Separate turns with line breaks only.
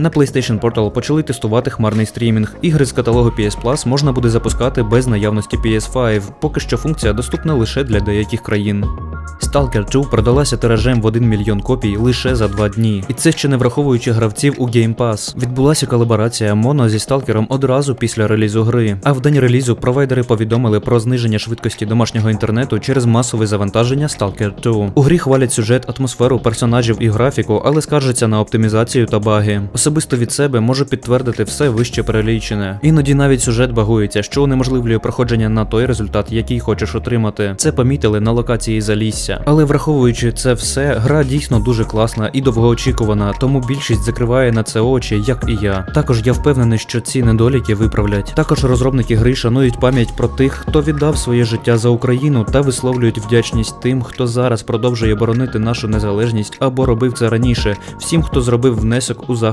На PlayStation Portal почали тестувати хмарний стрімінг. Ігри з каталогу PS Plus можна буде запускати без наявності PS5. Поки що функція доступна лише для деяких країн. Stalker 2 продалася тиражем в 1 мільйон копій лише за 2 дні. І це ще не враховуючи гравців у Game Pass. Відбулася колаборація Mono зі Stalker одразу після релізу гри. А в день релізу провайдери повідомили про зниження швидкості домашнього інтернету через масове завантаження Stalker 2. У грі хвалять сюжет, атмосферу, персонажів і графіку, але скаржаться на оптимізацію та баги. Особисто від себе можу підтвердити все вище перелічене. Іноді навіть сюжет багується, що унеможливлює проходження на той результат, який хочеш отримати. Це помітили на локації Залісся. Але враховуючи це все, гра дійсно дуже класна і довгоочікувана, тому більшість закриває на це очі, як і я. Також я впевнений, що ці недоліки виправлять. Також розробники гри шанують пам'ять про тих, хто віддав своє життя за Україну та висловлюють вдячність тим, хто зараз продовжує боронити нашу незалежність або робив це раніше, всім, хто зробив внесок у захист.